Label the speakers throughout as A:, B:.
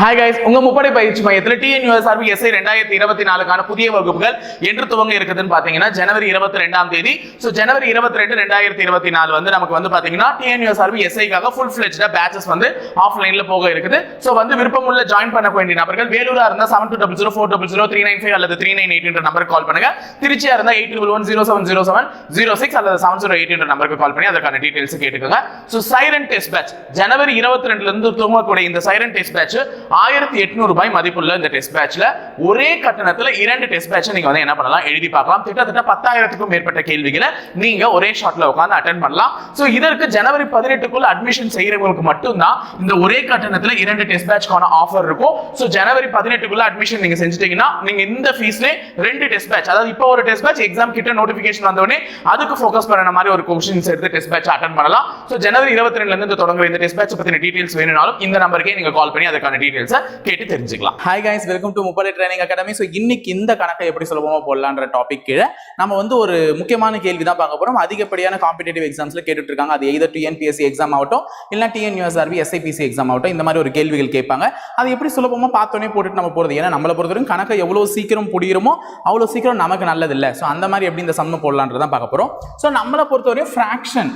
A: Hi guys உங்க முப்படை பயிற்சி மையத்தில் டிஎன்யூஎஸ்ஆர்பி எஸ்ஐ ரெண்டாயிரத்தி இருபத்தி நாலுக்கான புதிய வகுப்புகள் என்று துவங்க இருக்குதுன்னு பாத்தீங்கன்னா ஜனவரி இருபத்தி ரெண்டாம் தேதி. ஸோ ஜனவரி இருபத்தி ரெண்டு ரெண்டாயிரத்தி இருபத்தி நாலு வந்து நமக்கு வந்து பாத்தீங்கன்னா டிஎன்யூஎஸ்ஆர்பி எஸ்ஐக்காக ஃபுல் ஃபிளெஜ்டா பேச்சஸ் வந்து ஆஃப்லைன்ல போக இருக்குது. ஸோ வந்து விருப்பமுள்ள ஜாயின் பண்ண வேண்டிய நபர்கள் வேலூரா இருந்தா seven two double zero four double zero three nine five அல்லது த்ரீ நைன் எயிட் என்ற நம்பருக்கு கால் பண்ணுங்க. திருச்சியா இருந்தா eight double one zero seven zero seven zero six அல்லது செவன் ஜீரோ எயிட் என்ற நம்பருக்கு கால் பண்ணி அதற்கான டீடைல்ஸ் கேட்டுக்கோங்க. ஸோ சைரன் டெஸ்ட் பேட்ச் ஜனவரி இருபத்தி ரெண்டுல இருந்து துவங்கக்கூடிய இந்த சைரன் டெஸ்ட் பேட்ச் ஆயிரத்தி எட்நூறு ரூபாய் மதிப்புள்ள இந்த டெஸ்ட் பேட்ச்ல ஒரே கட்டணத்துல இரண்டு டெஸ்ட் பேட்சை நீங்க வந்து என்ன பண்ணலாம்? எழுதி பார்க்கலாம். கிட்டத்தட்ட பத்தாயிரத்துக்கும் மேற்பட்ட கேள்விகளை நீங்க ஒரே ஷாட்ல உட்காந்து அட்டன் பண்ணலாம். ஸோ இதற்கு ஜனவரி பதினெட்டுக்குள்ள அட்மிஷன் செய்யறவங்களுக்கு மட்டும்தான் இந்த ஒரே கட்டணத்துல இரண்டு டெஸ்ட் பேட்ச்க்கான ஆஃபர் இருக்கும். ஸோ ஜனவரி பதினெட்டுக்குள்ள அட்மிஷன் நீங்க செஞ்சுட்டீங்கன்னா நீங்க இந்த ஃபீஸ்ல ரெண்டு டெஸ்ட் பேட்ச் அதாவது இப்போ ஒரு டெஸ்ட் பேட்ச் எக்ஸாம் கிட்ட நோட்டிபிகேஷன் வந்தோடனே அதுக்கு ஃபோக்கஸ் பண்ண மாதிரி ஒரு கொஸ்டின்ஸ் எடுத்து டெஸ்ட் பேட்ச் அட்டன் பண்ணலாம். ஸோ ஜனவரி இருபத்தி ரெண்டுல இருந்து தொடங்குற இந்த டெஸ்ட் பேட்ச் பத்தின டீடைல்ஸ் வேணும்னாலும் இந்த நம்பருக்கே நீங்க கால் பண்ணி அதுக்கான டீடைல்ஸ் கேட்டு தெரிஞ்சுக்கலாம்.
B: Hi guys welcome to Muppadai training academy so இன்னைக்கு இந்த கணக்கை எப்படி சுலபமாக போடலான்ற டாபிக் கீழே நம்ம வந்து ஒரு முக்கியமான கேள்வி தான் பார்க்க போகிறோம் அதிகப்படியான காம்படிட்டிவ் எக்ஸாம்ஸ்ல கேட்டுட்டு இருக்காங்க. அது எய்தர் டிஎன்பிஎஸ்சி எக்ஸாம் ஆகட்டும் இல்லை டிஎன்யூஎஸ்ஆர்பி எஸ்ஐபிசி எக்ஸாம் ஆகட்டும் இந்த மாதிரி ஒரு கேள்விகள் கேட்பாங்க. அது எப்படி சுலபமாக பார்த்தோன்னே போட்டுட்டு நம்ம போகிறது ஏன்னா நம்மளை பொறுத்தவரைக்கும் கணக்கை எவ்வளோ சீக்கிரம் புரியுமோ அவ்வளோ சீக்கிரம் நமக்கு நல்லது இல்லை ஸோ அந்த மாதிரி எப்படி இந்த சம்ம போடலான்றதான் பார்க்க போகிறோம் ஸோ நம்மளை பொறுத்தவரையும் ஃப்ராக்ஷன்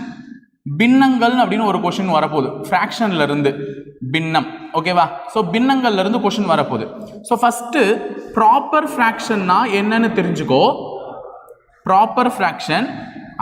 B: பின்னங்கள் அப்படின்னு ஒரு கொஷின் வரப்போகுது. ஃப்ராக்ஷன்ல இருந்து பின்னம். ஓகேவா ஸோ பின்னங்கள்ல இருந்து கொஷின் வரப்போகுது. ஸோ ஃபஸ்ட்டு ப்ராப்பர் ஃப்ராக்ஷன்னா என்னன்னு தெரிஞ்சுக்கோ. ப்ராப்பர் ஃப்ராக்ஷன்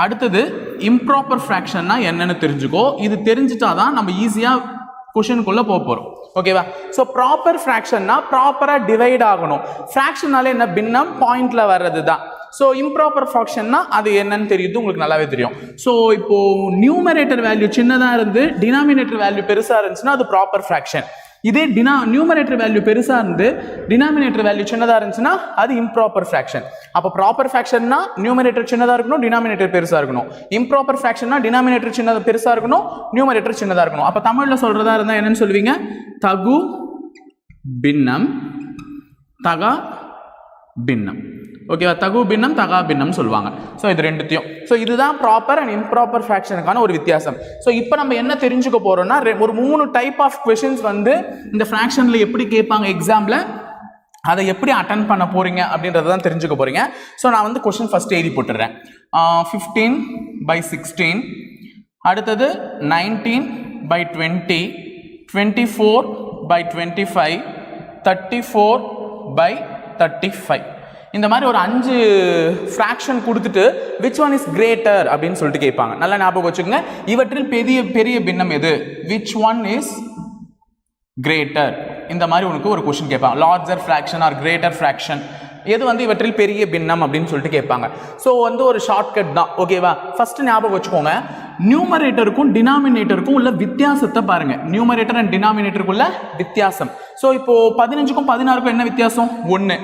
B: அடுத்தது இம்ப்ராப்பர் ஃப்ராக்ஷன்னா என்னன்னு தெரிஞ்சுக்கோ. இது தெரிஞ்சுட்டா தான் நம்ம ஈஸியாக கொஷனுக்குள்ளே போக போகிறோம் ஓகேவா ஸோ ப்ராப்பர் ஃப்ராக்ஷன்னா ப்ராப்பராக டிவைட் ஆகணும். ஃப்ராக்ஷனால என்ன? பின்னம் பாயிண்டில் வர்றது தான் ஸோ இம்ப்ராப்பர் ஃபாக்ஷன்னா அது என்னன்னு தெரியுது உங்களுக்கு நல்லாவே தெரியும். ஸோ இப்போ நியூமரேட்டர் வேல்யூ சின்னதாக இருந்து டினாமினேட்டர் வேல்யூ பெருசாக இருந்துச்சுன்னா அது ப்ராப்பர் ஃப்ராக்ஷன் இதே டினா நியூமரேட்டர் வேல்யூ பெருசாக இருந்து டினாமினேட்டர் வேல்யூ சின்னதாக இருந்துச்சுன்னா அது இம்ப்ராப்பர் ஃப்ராக்ஷன் அப்போ ப்ராப்பர் ஃப்ராக்ஷன்னா நியூமரேட்டர் சின்னதாக இருக்கணும் டினாமினேட்டர் பெருசாக இருக்கணும். இம்ப்ராப்பர் ஃப்ராக்ஷன்னா டினாமினேட்டர் சின்னதாக பெருசாக இருக்கணும் நியூமரேட்டர் சின்னதாக இருக்கணும். அப்போ தமிழில் சொல்கிறதா இருந்தால் என்னன்னு சொல்லுவீங்க? தகு பின்னம் தகா பின்னம். ஓகேவா தகு பின்னம் தகா பின்னம் சொல்லுவாங்க. ஸோ இது ரெண்டுத்தையும். ஸோ இதுதான் ப்ராப்பர் அண்ட் இம்ப்ராப்பர் ஃப்ராக்ஷனுக்கான ஒரு வித்தியாசம். ஸோ இப்போ நம்ம என்ன தெரிஞ்சுக்க போகிறோம்னா ஒரு மூணு டைப் ஆஃப் கொஷின்ஸ் வந்து இந்த ஃப்ராக்ஷனில் எப்படி கேட்பாங்க எக்ஸாமில் அதை எப்படி அட்டன் பண்ண போகிறீங்க அப்படின்றத தான் தெரிஞ்சுக்க போகிறீங்க ஸோ நான் வந்து கொஷின் ஃபஸ்ட் எழுதி போட்டுடுறேன் ஃபிஃப்டீன் பை சிக்ஸ்டீன் அடுத்தது nineteen by twenty twenty four by twenty five thirty four by thirty five இந்த மாதிரி ஒரு அஞ்சு ஃப்ராக்ஷன் கொடுத்துட்டு விச் ஒன் இஸ் கிரேட்டர் அப்படின்னு சொல்லிட்டு கேட்பாங்க. நல்லா ஞாபகம் வச்சுக்கோங்க. இவற்றில் பெரிய பெரிய பின்னம் எது? விச் ஒன் இஸ் கிரேட்டர் இந்த மாதிரி உனக்கு ஒரு கொஷின் கேட்பாங்க. Larger fraction or greater fraction எது வந்து இவற்றில் பெரிய பின்னம் அப்படின்னு சொல்லிட்டு கேட்பாங்க. ஸோ வந்து ஒரு ஷார்ட்கட் தான். ஓகேவா ஃபஸ்ட்டு ஞாபகம் வச்சுக்கோங்க. நியூமரேட்டருக்கும் டினாமினேட்டருக்கும் உள்ள வித்தியாசத்தை பாருங்க. நியூமரேட்டர் அண்ட் டினாமினேட்டருக்குள்ள வித்தியாசம். ஸோ இப்போ பதினஞ்சுக்கும் பதினாறுக்கும் என்ன வித்தியாசம்? ஒன்று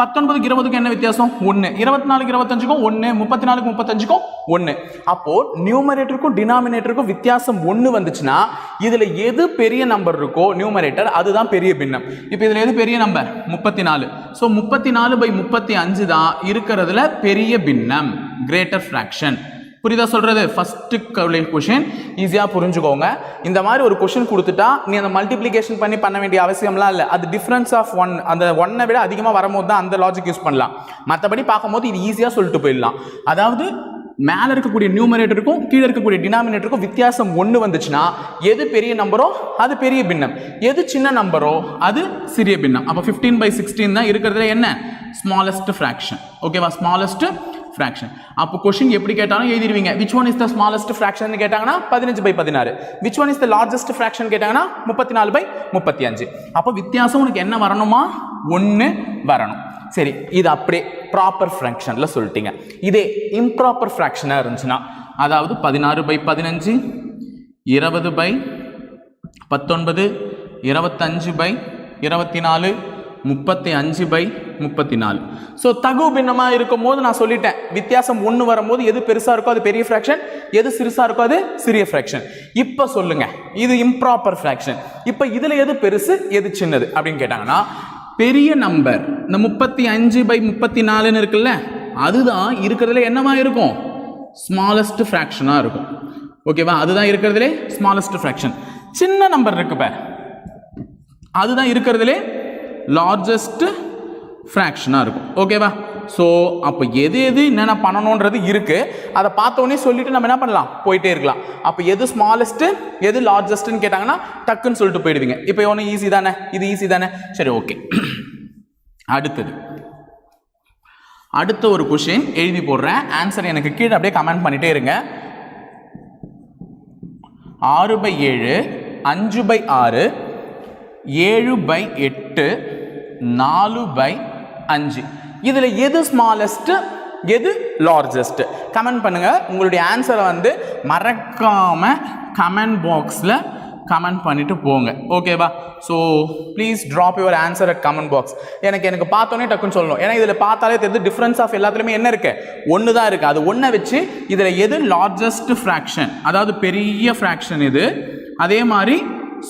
B: பத்தொன்பதுக்கு இருபதுக்கும் என்ன வித்தியாசம்? ஒன்று இருபத்தி நாலுக்கு இருபத்தஞ்சுக்கும் ஒன்று முப்பத்தி நாலுக்கு முப்பத்தஞ்சுக்கும் ஒன்று அப்போ நியூமரேட்டருக்கும் டினாமினேட்டருக்கும் வித்தியாசம் ஒன்று வந்துச்சுன்னா இதில் எது பெரிய நம்பர் இருக்கோ நியூமரேட்டர் அதுதான் பெரிய பின்னம். இப்போ இதில் எது பெரிய நம்பர் முப்பத்தி நாலு ஸோ முப்பத்தி நாலு பை முப்பத்தி அஞ்சு தான் இருக்கிறதுல பெரிய பின்னம். கிரேட்டர் ஃப்ராக்ஷன் புரியுதா சொல்றது? ஃபர்ஸ்ட் கொஷின் ஈஸியாக புரிஞ்சுக்கோங்க. இந்த மாதிரி ஒரு கொஷின் கொடுத்துட்டா நீ அந்த மல்டிப்ளிகேஷன் பண்ணி பண்ண வேண்டிய அவசியம்லாம் இல்லை. அது டிஃப்ரென்ஸ் ஆஃப் ஒன் அந்த ஒன்னை விட அதிகமாக வரும்போது தான் அந்த லாஜிக் யூஸ் பண்ணலாம். மற்றபடி பார்க்கும்போது இது ஈஸியாக சொல்லிட்டு போயிடலாம். அதாவது மேலே இருக்கக்கூடிய நியூமரேட்டருக்கும் கீழே இருக்கக்கூடிய டினாமினேட்டருக்கும் வித்தியாசம் ஒன்று வந்துச்சுன்னா எது பெரிய நம்பரோ அது பெரிய பின்னம். எது சின்ன நம்பரோ அது சிறிய பின்னம். அப்போ ஃபிஃப்டீன் பை சிக்ஸ்டீன் தான் இருக்கிறதுல என்ன? ஸ்மாலஸ்ட் ஃப்ராக்ஷன் ஓகேவா ஸ்மாலஸ்ட்டு ஃப்ராக்ஷன் அப்போ கொஷின் எப்படி கேட்டாலும் எழுதிடுவீங்க. Which one is the smallest fraction கேட்டாங்கன்னா பதினஞ்சு பை பதினாறு. Which one is the largest fraction கேட்டாங்கன்னா முப்பத்தி நாலு பை முப்பத்தி அஞ்சு அப்போ வித்தியாசம் உனக்கு என்ன வரணுமா? ஒன்று வரணும். சரி இது அப்படியே ப்ராப்பர் ஃப்ராக்ஷனில் சொல்லிட்டீங்க. இதே இம்ப்ராப்பர் ஃப்ராக்ஷனாக இருந்துச்சுன்னா அதாவது பதினாறு பை பதினஞ்சு இருபது பை பத்தொன்பது இருபத்தஞ்சு பை இருபத்தி நாலு முப்பத்தி அஞ்சு பை முப்பத்தி நாலு. ஸோ தகு பின்னமாக இருக்கும் போது நான் சொல்லிட்டேன் வித்தியாசம் ஒன்று வரும்போது எது பெருசாக இருக்கோ அது பெரிய ஃப்ராக்ஷன் எது சிறுசாக இருக்கோ அது சிறிய ஃப்ராக்ஷன் இப்போ சொல்லுங்கள் இது இம்ப்ராப்பர் ஃப்ராக்ஷன் இப்போ இதில் எது பெருசு எது சின்னது அப்படின்னு கேட்டாங்கன்னா பெரிய நம்பர் இந்த முப்பத்தி அஞ்சு பை முப்பத்தி நாலுன்னு இருக்குல்ல அதுதான் இருக்கிறதுல என்னவா இருக்கும்? ஸ்மாலஸ்ட் ஃப்ராக்ஷனாக இருக்கும். ஓகேவா அதுதான் இருக்கிறதுலே ஸ்மாலஸ்ட் ஃப்ராக்ஷன் சின்ன நம்பர் இருக்குப்ப அதுதான் இருக்கிறதுலே லார்ஜஸ்ட் ஃப்ராக்ஷனாக இருக்கும். ஓகேவா ஸோ அப்போ எது எது என்னென்ன பண்ணணுன்றது இருக்குது அதை பார்த்தோன்னே சொல்லிவிட்டு நம்ம என்ன பண்ணலாம்? போயிட்டே இருக்கலாம். அப்போ எது ஸ்மாலஸ்ட்டு எது லார்ஜஸ்ட்டுன்னு கேட்டாங்கன்னா டக்குன்னு சொல்லிட்டு போயிடுவீங்க. இப்போ ஒன்று ஈஸி தானே? இது ஈஸி தானே? சரி ஓகே அடுத்தது. அடுத்த ஒரு கொஷின் எழுதி போடுறேன். ஆன்சர் எனக்கு கீழே அப்படியே கமெண்ட் பண்ணிட்டே இருங்க. ஆறு பை ஏழு அஞ்சு பை ஆறு ஏழு பை எட்டு நாலு பை அஞ்சு. இதில் எது ஸ்மாலஸ்ட்டு எது லார்ஜஸ்ட்டு கமெண்ட் பண்ணுங்கள் உங்களுடைய ஆன்சரை வந்து மறக்காமல் கமெண்ட் பாக்ஸில் கமெண்ட் பண்ணிவிட்டு போங்க. ஓகேவா so please drop your answer at comment box எனக்கு எனக்கு பார்த்தோன்னே டக்குன்னு சொல்லணும். ஏன்னா இதில் பார்த்தாலே தெரியுது டிஃப்ரென்ஸ் ஆஃப் எல்லாத்துலேயுமே என்ன இருக்குது ஒன்று தான் இருக்குது அது ஒன்றை வச்சு இதில் எது லார்ஜஸ்ட் ஃப்ராக்ஷன் அதாவது பெரிய ஃப்ராக்ஷன் இது அதே மாதிரி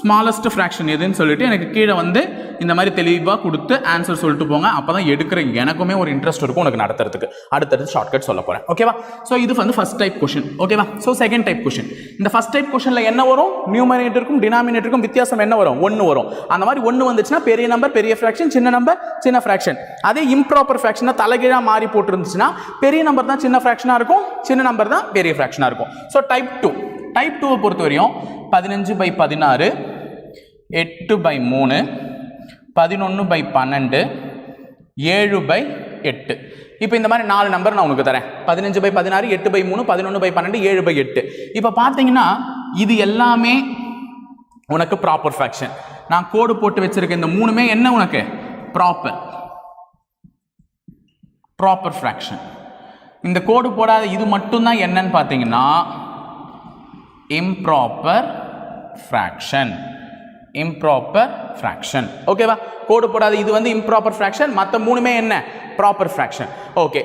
B: ஸ்மாலஸ்ட் ஃப்ராக்ஷன் எதுன்னு சொல்லிட்டு எனக்கு கீழே வந்து இந்த மாதிரி தெளிவாக கொடுத்து ஆன்சர் சொல்லிட்டு போங்க. அப்போ தான் எடுக்கிற எனக்குமே ஒரு இன்ட்ரெஸ்ட் இருக்கும் உனக்கு நடத்துறதுக்கு. அடுத்தடுத்து ஷார்ட்கட் சொல்ல போகிறேன் ஓகேவா ஸோ இது வந்து ஃபஸ்ட் டைப் கொஷின் ஓகேவா ஸோ செகண்ட் டைப் கொஷின் இந்த ஃபர்ஸ்ட் டைப் கொஷனில் என்ன வரும்? நியூமரேட்டருக்கும் டினாமினேட்டருக்கும் வித்தியாசம் என்ன வரும்? ஒன்று வரும். அந்த மாதிரி ஒன்று வந்துச்சுன்னா பெரிய நம்பர் பெரிய ஃப்ராக்ஷன் சின்ன நம்பர் சின்ன ஃப்ராக்ஷன் அதே இம்ப்ராப்பர் ஃப்ராக்ஷனாக தலைகீழாக மாறி போட்டுருந்துச்சுன்னா பெரிய நம்பர் தான் சின்ன ஃப்ராக்ஷனாக இருக்கும் சின்ன நம்பர் தான் பெரிய ஃப்ராக்ஷனாக இருக்கும். ஸோ டைப் டூ டைப் டூவை பொறுத்த வரையும் பதினஞ்சு பை பதினாறு எட்டு பை மூணு பதினொன்று பை பன்னெண்டு ஏழு பை எட்டு. இப்போ இந்த மாதிரி நாலு நம்பர் நான் உனக்கு தரேன். பதினஞ்சு பை பதினாறு எட்டு பை மூணு பதினொன்று பை பன்னெண்டு ஏழு பை எட்டு. இப்போ பார்த்தீங்கன்னா இது எல்லாமே உனக்கு ப்ராப்பர் ஃபேக்ஷன் நான் கோடு போட்டு வச்சிருக்க இந்த மூணுமே என்ன உனக்கு? ப்ராப்பர் ப்ராப்பர் ஃப்ராக்ஷன் இந்த கோடு போடாத இது மட்டும்தான் என்னன்னு பார்த்தீங்கன்னா இம்ப்ராப்பர் ஃப்ராக்ஷன் இம்ப்ராப்பர் ஃப்ராக்ஷன் ஓகேவா கோடு போடாது இது வந்து இம்ப்ராப்பர் ஃப்ராக்ஷன் மற்ற மூணுமே என்ன? ப்ராப்பர் ஃப்ராக்ஷன் ஓகே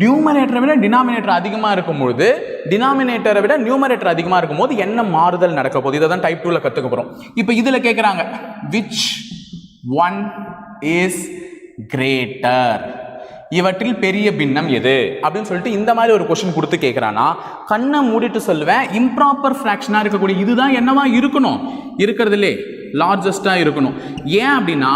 B: நியூமரேட்டரை விட டினாமினேட்டர் அதிகமாக இருக்கும் பொழுது டினாமினேட்டரை விட நியூமரேட்டர் அதிகமாக இருக்கும் போது என்ன மாறுதல் நடக்க போகுது? இதை தான் டைப் டூவில் கற்றுக்க போகிறோம் இப்போ இதில் கேட்குறாங்க விச் ஒன் இஸ் கிரேட்டர் இவற்றில் பெரிய பின்னம் எது? அப்படின்னு சொல்லிட்டு இந்த மாதிரி ஒரு கொஷின் கொடுத்து கேட்குறான்னா கண்ணை மூடிட்டு சொல்லுவேன் இம்ப்ராப்பர் ஃப்ராக்ஷனாக இருக்கக்கூடிய இதுதான் என்னவா இருக்கணும்? இருக்கிறதுலே லார்ஜஸ்ட்டாக இருக்கணும். ஏன் அப்படின்னா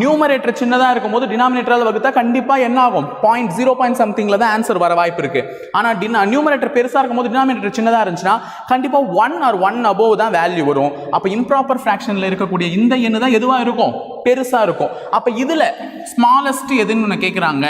B: நியூமரேட்டர் சின்னதாக இருக்கும்போது டினாமினேட்டரால் வகுத்தா கண்டிப்பாக என்ன ஆகும்? பாயிண்ட் ஜீரோ பாயிண்ட் சம்திங்கில் தான் ஆன்சர் வர வாய்ப்பு இருக்குது ஆனால் டினா நியூமரேட்டர் பெருசாக இருக்கும்போது டினாமினேட்டர் சின்னதாக இருந்துச்சுன்னா கண்டிப்பாக ஒன் ஆர் ஒன் அபோவ் தான் வேல்யூ வரும். அப்போ இம்ப்ராப்பர் ஃப்ராக்ஷனில் இருக்கக்கூடிய இந்த எண்ணு தான் எதுவாக இருக்கும்? பெருசாக இருக்கும். அப்போ இதில் ஸ்மாலஸ்ட் எதுன்னு ஒன்று கேட்குறாங்க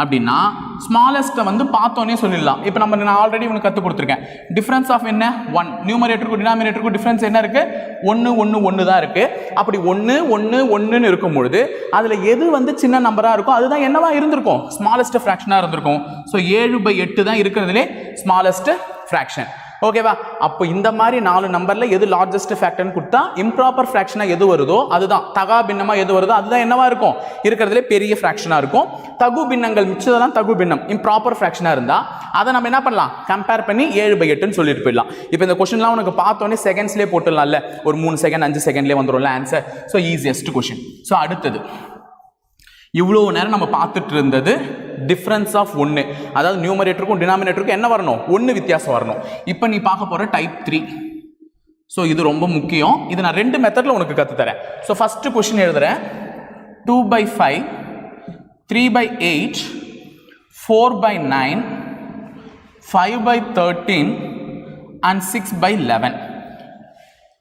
B: அப்படின்னா ஸ்மாலஸ்ட்டை வந்து பார்த்தோன்னே சொல்லிடலாம். இப்போ நம்ம நான் ஆல்ரெடி உனக்கு கற்றுக் கொடுத்துருக்கேன். டிஃப்ரென்ஸ் ஆஃப் என்ன? ஒன் நியூமரேட்டருக்கும் டினாமினேட்டருக்கும் டிஃப்ரென்ஸ் என்ன இருக்குது ஒன்று ஒன்று ஒன்று தான் இருக்குது அப்படி ஒன்று ஒன்று ஒன்றுன்னு இருக்கும் பொழுது அதில் எது வந்து சின்ன நம்பராக இருக்கோ அதுதான் என்னவா இருந்திருக்கும்? ஸ்மாலஸ்ட் ஃப்ராக்ஷனாக இருந்திருக்கும். ஸோ ஏழு பை எட்டு தான் இருக்கிறதுலே ஸ்மாலஸ்ட் ஃப்ராக்ஷன் ஓகேவா? அப்போ இந்த மாதிரி நாலு நம்பரில் எது லார்ஜஸ்ட் ஃபேக்டர்னு கொடுத்தா இம்ப்ராப்பர் ஃப்ராக்ஷனாக எது வருதோ அதுதான். தகா பின்னமாக எது வருதோ அதுதான் என்னவா இருக்கும்? இருக்கிறதுலே பெரிய ஃப்ராக்ஷனாக இருக்கும். தகு பின்னங்கள் மிச்சதெல்லாம் தகு பின்னம் இம்ப்ராப்பர் ஃப்ராக்ஷனாக இருந்தால் அதை நம்ம என்ன பண்ணலாம்? கம்பேர் பண்ணி ஏழு பை எட்டுன்னு சொல்லிட்டு போயிடலாம். இப்போ இந்த கொஷின்லாம் உனக்கு பார்த்தோன்னே செகண்ட்ஸ்லேயே போட்டுடலாம்ல. ஒரு மூணு செகண்ட் அஞ்சு செகண்ட்லேயே வந்துடும்ல answer so easiest question so அடுத்தது. இவ்வளோ நேரம் நம்ம பார்த்துட்டு இருந்தது டிஃப்ரென்ஸ் ஆஃப் ஒன்று அதாவது நியூமரேட்டருக்கும் டினாமினேட்டருக்கும் என்ன வரணும்? ஒன்று வித்தியாசம் வரணும். இப்போ நீ பார்க்க போகிற டைப் த்ரீ ஸோ இது ரொம்ப முக்கியம். இது நான் ரெண்டு மெத்தடில் உனக்கு கற்றுத்தரேன் ஸோ ஃபஸ்ட்டு கொஷின் எழுதுகிறேன் two by five three by eight four by nine five by thirteen and six by eleven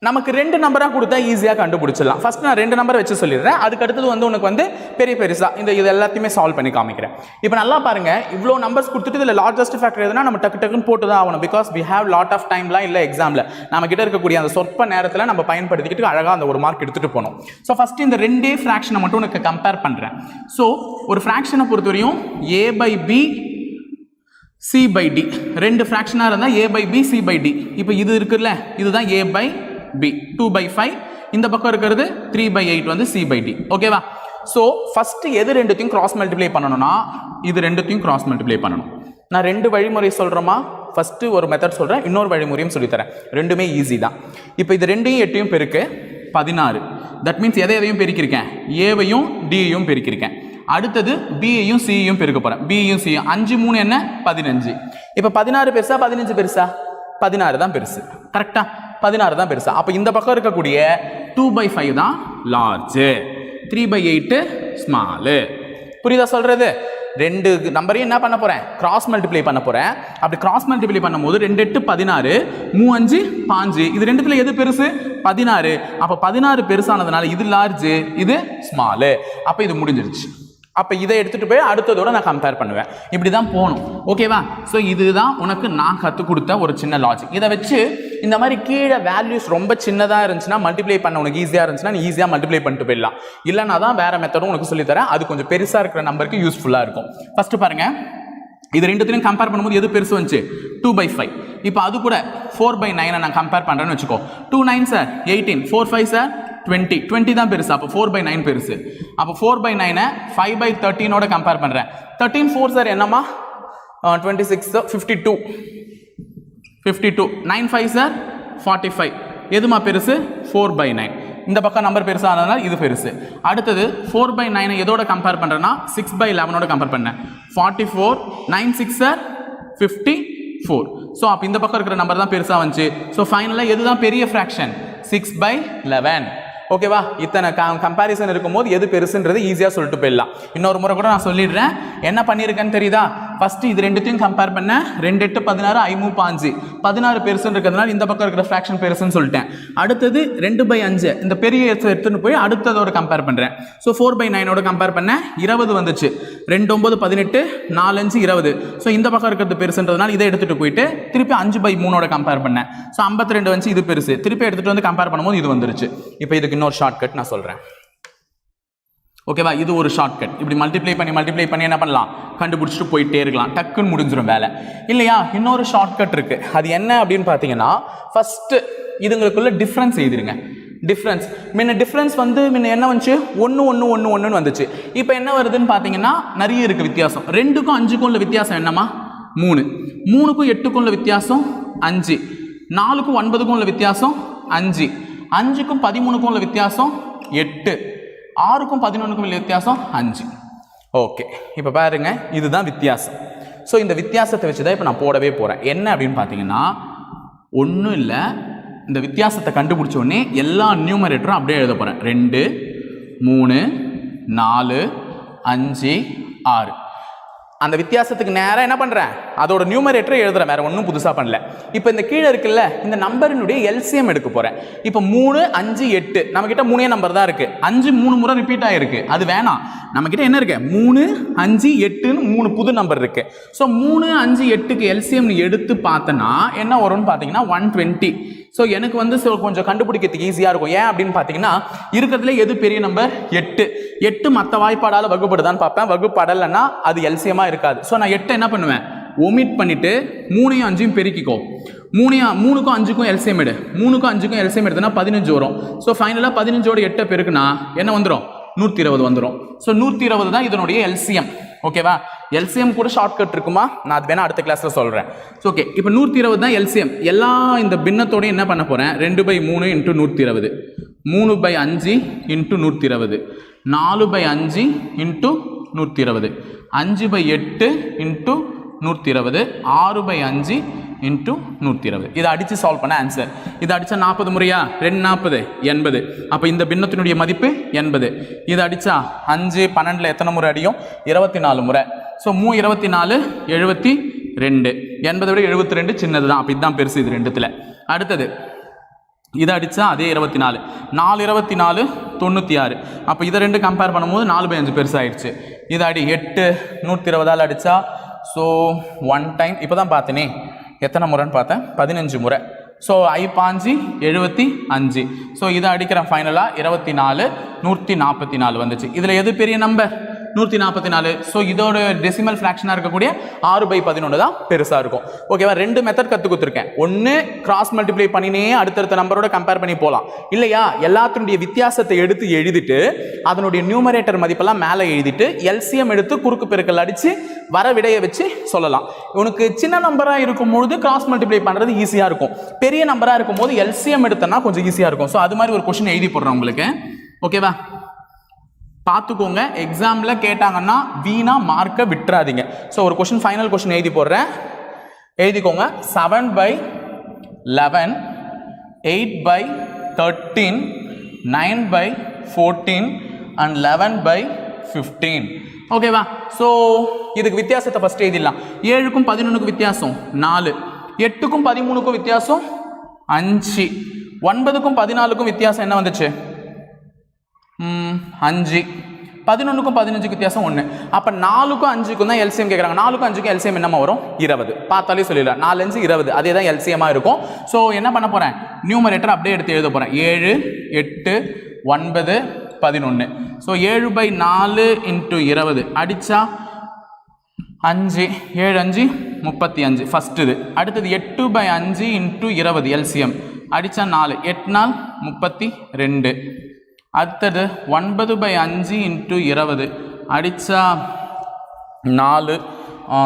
B: நமக்கு ரெண்டு நம்பராக கொடுத்தா ஈஸியாக கண்டுபிடிச்சிடலாம். ஃபஸ்ட் நான் ரெண்டு நம்பரை வச்சு சொல்லிடுறேன். அதுக்கு அடுத்தது வந்து உனக்கு வந்து பெரிய பெருசாக இந்த இது எல்லாத்தையுமே சால்வ் பண்ணி காமிக்கிறேன். இப்போ நல்லா பாருங்க. இவ்வளோ நம்பர்ஸ் கொடுத்துட்டு இதில் லார்ஜஸ்ட் ஃபேக்டர் எதுனா நம்ம டக்கு டக்குன்னு போட்டு தான் ஆகணும். Because we have lot of டைம்லாம் இல்லை எக்ஸாமில் நம்ம கிட்ட இருக்கக்கூடிய அந்த சொற்ப நேரத்தில் நம்ம பயன்படுத்திக்கிட்டு அழகாக அந்த ஒரு மார்க் எடுத்துகிட்டு போகணும். ஸோ ஃபஸ்ட்டு இந்த ரெண்டே ஃப்ராக்ஷனை மட்டும் உனக்கு கம்பேர் பண்ணுறேன் ஸோ ஒரு ஃப்ராக்ஷனை பொறுத்தவரையும் A by B C by D ரெண்டு ஃப்ராக்ஷனாக இருந்தால் A by B C by D இப்போ இது இருக்குல்ல. இதுதான் A by B two by five இந்த பக்கம் இருக்கிறது த்ரீ பை எயிட் வந்து சி பை டி ஓகேவா ஸோ ஃபஸ்ட்டு எது ரெண்டுத்தையும் கிராஸ் மல்டிப்ளை பண்ணணும்னா இது ரெண்டுத்தையும் கிராஸ் மல்டிப்ளை பண்ணணும். நான் ரெண்டு வழிமுறை சொல்கிறோமா ஃபஸ்ட்டு ஒரு மெத்தட் சொல்கிறேன் இன்னொரு வழிமுறையும் சொல்லித்தரேன். ரெண்டுமே ஈஸி தான். இப்போ இது ரெண்டையும் எட்டையும் பெருக்கு பதினாறு. தட் மீன்ஸ் எதை எதையும் பெருக்கியிருக்கேன்? ஏவையும் டியையும் பெருக்கியிருக்கேன். அடுத்தது பியையும் சியையும் பெருக்க போகிறேன் பியும் சியும் அஞ்சு மூணு என்ன? பதினஞ்சு. இப்போ பதினாறு பெருசா பதினஞ்சு பெருசா? பதினாறு தான் பெருசு. கரெக்டாக பதினாறு தான் பெருசு. அப்போ இந்த பக்கம் இருக்கக்கூடிய டூ பை ஃபைவ் தான் large three by eight small புரியுதா சொல்கிறது ரெண்டு நம்பரையும் என்ன பண்ண போகிறேன் கிராஸ் மல்டிப்ளை பண்ண போகிறேன் அப்படி கிராஸ் மல்டிப்ளை பண்ணும்போது ரெண்டு எட்டு பதினாறு மூ அஞ்சு பாஞ்சு. இது ரெண்டுத்தில் எது பெருசு? பதினாறு. அப்போ பதினாறு பெருசானதுனால இது லார்ஜு இது ஸ்மாலு அப்போ இது முடிஞ்சிருச்சு. அப்போ இதை எடுத்துகிட்டு போய் அடுத்ததோட நான் கம்பேர் பண்ணுவேன். இப்படி தான் போகணும் ஓகேவா ஸோ இதுதான் உனக்கு நான் கற்றுக் கொடுத்த ஒரு சின்ன லாஜிக் இதை வச்சு இந்த மாதிரி கீழே வேல்யூஸ் ரொம்ப சின்னதாக இருந்துச்சுன்னா மல்டிப்ளை பண்ண உனக்கு ஈஸியாக இருந்துச்சுன்னா நீ ஈஸியாக மல்டிப்ளை பண்ணிட்டு போயிடலாம். இல்லைனா தான் வேறு மெத்தடும் உனக்கு சொல்லித்தரேன். அது கொஞ்சம் பெருசாக இருக்கிற நம்பருக்கு யூஸ்ஃபுல்லாக இருக்கும். ஃபஸ்ட்டு பாருங்கள் இது ரெண்டுத்திலையும் கம்பேர் பண்ணும்போது எது பெருசு வந்துச்சு? டூ பை ஃபைவ் இப்போ அது கூட ஃபோர் பை நைனை நான் கம்பேர் பண்ணுறேன்னு வச்சுக்கோ. Two nine are eighteen four five are twenty twenty தான் பெருசு. அப்போ ஃபோர் பை நைன் பெருசு. அப்போ ஃபோர் பை நைனை ஃபைவ் பை தேர்ட்டீனோட கம்பேர் பண்ணுறேன் தேர்ட்டீன் ஃபோர் சார் என்னம்மா? Twenty six fifty two fifty two nine five are forty five எதுமா பெருசு? ஃபோர் பை நைன் இந்த பக்கம் நம்பர் பெருசாக ஆனதுனால இது பெருசு. அடுத்தது ஃபோர் பை நைனை எதோட கம்பேர் பண்ணுறேன்னா சிக்ஸ் பை லெவனோட கம்பேர் பண்ணேன். Forty four nine six are fifty four so அப்போ இந்த பக்கம் இருக்கிற நம்பர் தான் பெருசாக வந்துச்சு. ஸோ ஃபைனலாக எதுதான் பெரிய ஃப்ராக்ஷன் சிக்ஸ் பை லெவன் ஓகேவா இத்தனை கம்பேரிசன் இருக்கும்போது எது பெருசுன்றது ஈஸியாக சொல்லிட்டு போயிடலாம். இன்னொரு முறை கூட நான் சொல்லிடுறேன். என்ன பண்ணியிருக்கேன்னு தெரியுதா? ஃபஸ்ட்டு இது ரெண்டுத்தையும் கம்பேர் பண்ணேன் ரெண்டு எட்டு பதினாறு ஐமூ பாஞ்சு. பதினாறு பெருசுன்னு இருக்கிறதுனால இந்த பக்கம் இருக்கிற ஃப்ராக்ஷன் பெருசுன்னு சொல்லிட்டேன். அடுத்தது ரெண்டு பை அஞ்சு. இந்த பெரிய எடுத்துன்னு போய் அடுத்ததோட கம்பேர் பண்ணுறேன் ஸோ ஃபோர் பை நைனோட கம்பேர் பண்ண இருபது வந்துச்சு. ரெண்டு ஒம்பது பதினெட்டு நாலஞ்சு இருபது. ஸோ இந்த பக்கம் இருக்கிறது பெருசுன்றதுனால இதை எடுத்துகிட்டு போயிட்டு திருப்பி அஞ்சு பை மூணோட கம்பேர் பண்ணேன். ஸோ ஐம்பத்தி ரெண்டு வந்து இது பெருசு. திருப்பி எடுத்துகிட்டு வந்து கம்பேர் பண்ணும்போது இது வந்துருச்சு. இப்போ இதுக்கு இன்னொரு ஷார்ட்கட் நான் சொல்கிறேன் ஓகேவா இது ஒரு ஷார்ட்கட் இப்படி மல்டிப்ளை பண்ணி மல்டிப்ளை பண்ணி என்ன பண்ணலாம்? கண்டுபிடிச்சிட்டு போயிட்டே இருக்கலாம். டக்குன்னு முடிஞ்சிடும் வேலை. இல்லையா? இன்னொரு ஷார்ட்கட் இருக்குது அது என்ன அப்படின்னு பார்த்தீங்கன்னா ஃபஸ்ட்டு இதுங்களுக்குள்ள டிஃப்ரென்ஸ் எழுதிருங்க. டிஃப்ரென்ஸ் முன்ன டிஃப்ரென்ஸ் வந்து முன்ன என்ன வந்துச்சு? ஒன்று ஒன்று ஒன்று ஒன்றுன்னு வந்துச்சு. இப்போ என்ன வருதுன்னு பார்த்தீங்கன்னா நிறைய இருக்குது வித்தியாசம். ரெண்டுக்கும் அஞ்சுக்கும் உள்ள வித்தியாசம் என்னம்மா? மூணு. மூணுக்கும் எட்டுக்கும் உள்ள வித்தியாசம் அஞ்சு. நாலுக்கும் ஒன்பதுக்கும் உள்ள வித்தியாசம் அஞ்சு. அஞ்சுக்கும் பதிமூணுக்கும் உள்ள வித்தியாசம் எட்டு. ஆறுக்கும் பதினொன்றுக்கும் உள்ள வித்தியாசம் அஞ்சு. ஓகே. இப்போ பாருங்க இதுதான் வித்தியாசம். ஸோ இந்த வித்தியாசத்தை வச்சு தான் இப்போ நான் போடவே போகிறேன் என்ன அப்படின்னு பார்த்தீங்கன்னா ஒன்றும் இல்லை இந்த வித்தியாசத்தை கண்டுபிடிச்ச உடனே எல்லா நியூமரேட்டரும் அப்படியே எழுத போகிறேன் ரெண்டு மூணு நாலு அஞ்சு ஆறு. அந்த வித்தியாசத்துக்கு நேராக என்ன பண்ணுறேன் அதோட நியூமரேட்டரை எழுதுறேன் வேற ஒன்றும் புதுசாக பண்ணல. இப்போ இந்த கீழே இருக்குல்ல இந்த நம்பரினுடைய எல்சிஎம் எடுக்க போகிறேன் இப்போ மூணு அஞ்சு எட்டு நம்மக்கிட்ட மூணே நம்பர் தான் இருக்குது அஞ்சு மூணு முறை ரிப்பீட் ஆகிருக்கு அது வேணாம். நம்மக்கிட்ட என்ன இருக்கு? மூணு அஞ்சு எட்டுன்னு மூணு புது நம்பர் இருக்குது ஸோ மூணு அஞ்சு எட்டுக்கு எல்சிஎம் எடுத்து பார்த்தோன்னா என்ன வரும்னு பார்த்தீங்கன்னா ஒன் டுவெண்ட்டி ஸோ எனக்கு வந்து கொஞ்சம் கண்டுபிடிக்கிறதுக்கு ஈஸியாக இருக்கும். ஏன் அப்படின்னு பார்த்தீங்கன்னா இருக்கிறதுல எது பெரிய நம்பர் எட்டு. எட்டு மற்ற வாய்ப்பாடால் வகுப்படுதான்னு பார்ப்பேன். வகுப்படலைன்னா அது எல்சியமாக இருக்காது. ஸோ நான் எட்டை என்ன பண்ணுவேன்? ஒமிட் பண்ணிவிட்டு மூணையும் அஞ்சையும் பெருக்கிக்கோ. மூணையும் மூணுக்கும் அஞ்சுக்கும் எல்சியம் எடு. மூணுக்கும் அஞ்சுக்கும் எல்சியம் எடுத்தனா பதினஞ்சு வரும். ஸோ ஃபைனலாக பதினஞ்சோட எட்டை பெருக்குனா என்ன வந்துடும் நூற்றி இருபது வந்துடும் ஸோ நூற்றி இருபது தான் இதனுடைய எல்சியம் ஓகேவா எல்சிஎம் கூட ஷார்ட்கட் இருக்குமா? நான் அது வேணால் அடுத்த கிளாஸில் சொல்கிறேன் ஸோ ஓகே இப்போ நூற்றி இருபது தான் எல்சிஎம் எல்லா இந்த பின்னத்தோடயும் என்ன பண்ண போகிறேன் ரெண்டு பை மூணு இன்ட்டு நூற்றி இருபது. மூணு பை அஞ்சு இன்ட்டு நூற்றி இருபது. நாலு பை அஞ்சு இன்ட்டு நூற்றி இருபது. அஞ்சு பை எட்டு இன்ட்டு நூற்றி இருபது. ஆறு பை அஞ்சு இன்ட்டு நூற்றி இருபது இதை அடித்து சால்வ் பண்ண ஆன்சர் இதை அடித்தா நாற்பது முறையா? ரெண்டு நாற்பது எண்பது. அப்போ இந்த பின்னத்தினுடைய மதிப்பு எண்பது. இதை அடித்தா அஞ்சு பன்னெண்டில் எத்தனை முறை அடியும்? இருபத்தி நாலு முறை. ஸோ மூ இருபத்தி நாலு எழுபத்தி ரெண்டு. எண்பதை விட எழுபத்தி ரெண்டு சின்னது தான் அப்போ இதுதான் பெருசு இது ரெண்டுத்தில். அடுத்தது இதை அடித்தா அதே இருபத்தி நாலு நாலு இருபத்தி நாலு தொண்ணூற்றி ஆறு அப்போ இதை ரெண்டு கம்பேர் பண்ணும்போது நாலு பை அஞ்சு பெருசாகிடுச்சு இதை அடி எட்டு நூற்றி இருபதால் அடித்தா ஸோ ஒன் டைம் இப்போ தான் பார்த்தேனே. எத்தனை முறைன்னு பார்த்தேன்? பதினஞ்சு முறை. ஸோ ஐ பாஞ்சு எழுபத்தி அஞ்சு. ஸோ இதை அடிக்கிறேன் ஃபைனலாக இருபத்தி நாலு நூற்றி நாற்பத்தி நாலு வந்துச்சு. இதில் எது பெரிய நம்பர் நூற்றி நாற்பத்தி நாலு ஸோ இதோட டெசிமல் ஃப்ராக்ஷனாக இருக்கக்கூடிய ஆறு பை பதினொன்று தான் பெருசாக இருக்கும். ஓகேவா ரெண்டு மெத்தட் கற்றுக் கொடுத்துருக்கேன். ஒன்று கிராஸ் மல்டிப்ளை பண்ணினே அடுத்தடுத்த நம்பரோட கம்பேர் பண்ணி போகலாம் இல்லையா? எல்லாத்தினுடைய வித்தியாசத்தை எடுத்து எழுதிட்டு அதனுடைய நியூமரேட்டர் மதிப்பெல்லாம் மேலே எழுதிட்டு எல்சிஎம் எடுத்து குறுக்கு பெருக்கல் அடித்து வர விடையை வச்சு சொல்லலாம். உனக்கு சின்ன நம்பராக இருக்கும்பொழுது கிராஸ் மல்டிப்ளை பண்ணுறது ஈஸியாக இருக்கும். பெரிய நம்பராக இருக்கும்போது எல்சிஎம் எடுத்தனா கொஞ்சம் ஈஸியாக இருக்கும். ஸோ அது மாதிரி ஒரு கொஷின் எழுதி போடுறேன் உங்களுக்கு. ஓகேவா பார்த்துக்கோங்க. எக்ஸாமில் கேட்டாங்கன்னா வீணாக மார்க்கை விட்டுறாதீங்க. ஸோ ஒரு கொஷின் ஃபைனல் கொஷின் எழுதி போடுறேன். எழுதிக்கோங்க. Seven by eleven eight by thirteen nine by fourteen and eleven by fifteen ஓகேவா ஸோ இதுக்கு வித்தியாசத்தை ஃபஸ்ட் எழுதிடலாம். ஏழுக்கும் பதினொன்றுக்கும் வித்தியாசம்? நாலு. எட்டுக்கும் பதிமூணுக்கும் வித்தியாசம்? அஞ்சு. ஒன்பதுக்கும் பதினாலுக்கும் வித்தியாசம் என்ன வந்துச்சு? அஞ்சு. பதினொன்றுக்கும் பதினஞ்சுக்கு வித்தியாசம் ஒன்று அப்போ நாலுக்கும் அஞ்சுக்கும் தான் எல்சிஎம் கேட்குறாங்க நாலுக்கும் அஞ்சுக்கும் எல்சிஎம் என்னமா வரும்? இருபது. பார்த்தாலே சொல்லிடலாம் நாலு அஞ்சு இருபது. அதே தான் எல்சிஎமாக இருக்கும். ஸோ என்ன பண்ண போகிறேன் நியூமரேட்டர் அப்படியே எடுத்து எழுத போகிறேன் ஏழு எட்டு ஒன்பது பதினொன்று ஸோ ஏழு பை நாலு இன்ட்டு இருபது. அடித்தா அஞ்சு ஏழு அஞ்சு முப்பத்தி அஞ்சு. ஃபஸ்ட்டு இது. அடுத்தது எட்டு பை அஞ்சு இன்ட்டு இருபது எல்சிஎம் அடித்தா நாலு. எட்டு நாள் முப்பத்தி ரெண்டு. அடுத்தது ஒன்பது பை அஞ்சு இன்ட்டு இருபது. அடித்தா நாலு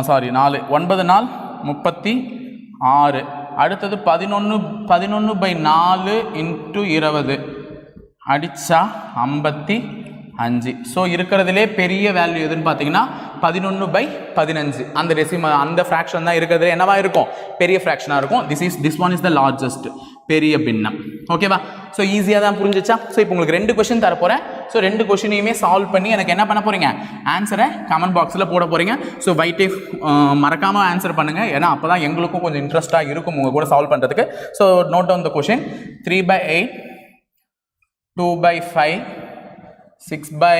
B: சாரி நாலு. ஒன்பது நாள் முப்பத்தி ஆறு. அடுத்தது பதினொன்று பதினொன்று பை நாலு இன்ட்டு இருபது. அடித்தா ஐம்பத்தி அஞ்சு. ஸோ இருக்கிறதுலே பெரிய வேல்யூ எதுன்னு பார்த்தீங்கன்னா பதினொன்று பை பதினஞ்சு. அந்த ரெசிம அந்த ஃப்ராக்ஷன் தான் இருக்கிறதுல என்னவா இருக்கும்? பெரிய ஃப்ராக்ஷனாக இருக்கும். This is this one is the largest பெரிய பின்னம். ஓகேவா ஸோ ஈஸியாக தான் புரிஞ்சிச்சா? ஸோ இப்போ உங்களுக்கு ரெண்டு கொஷின் தர போகிறேன் ஸோ ரெண்டு கொஷினையுமே சால்வ் பண்ணி எனக்கு என்ன பண்ண போகிறீங்க ஆன்சரை கமெண்ட் பாக்ஸில் போட போகிறீங்க ஸோ வைட்டே மறக்காமல் ஆன்சர் பண்ணுங்கள் ஏன்னா அப்போ தான் எங்களுக்கும் கொஞ்சம் இன்ட்ரெஸ்ட்டாக இருக்கும் உங்கள் கூட சால்வ் பண்ணுறதுக்கு so note down the question three by eight two by five six by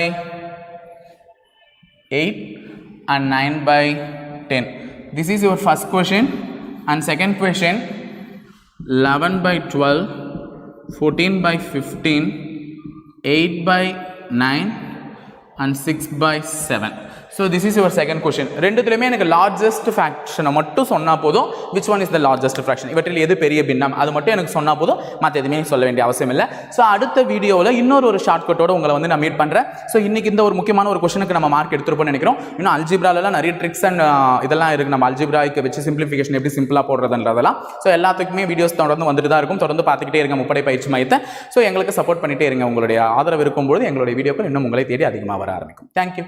B: eight and 9 by 10. This is your first question. And second question 11 by 12, 14 by 15, 8 by 9 and 6 by 7. So this is your second question ரெண்டுத்துலையுமே எனக்கு largest ஃப்ராக்ஷனை மட்டும் சொன்னால் போதும். Which one is the largest fraction இவற்றில் எது பெரிய பின்னம்? அது மட்டும் எனக்கு சொன்னால் போதும். மற்ற எதுவுமே சொல்ல வேண்டிய அவசியம் இல்லை. ஸோ அடுத்த வீடியோவில் இன்னொரு ஒரு ஷார்ட் கட்டோட உங்களை வந்து நான் மீட் பண்ணுறேன் ஸோ இன்றைக்கி இந்த ஒரு முக்கியமான ஒரு கொஷனுக்கு நம்ம மார்க் எடுத்துருப்போம்னு நினைக்கிறோம். இன்னும் அல்ஜிப்ராலலாம் நிறைய ட்ரிக்ஸ் அண்ட் இதெல்லாம் இருக்குது நம்ம அல்ஜிப்ராய்க்கு வச்சு சிம்பிளிஃபிகேஷன் எப்படி சிம்பிளாக போடுறதுன்றதெல்லாம். ஸோ எல்லாத்துக்குமே வீடியோஸ் தொடர்ந்து வந்துட்டு தான் இருக்கும். தொடர்ந்து பார்த்துக்கிட்டே இருங்க. முப்படை பயிற்சி மையத்தை. ஸோ எங்களுக்கு சப்போர்ட் பண்ணிகிட்டே இருங்க. உங்களுடைய ஆதரவு இருக்கும்போது எங்களுடைய வீடியோக்கள் இன்னும் உங்களை தேடி அதிகமாக வர ஆரம்பிக்கும். தேங்க்யூ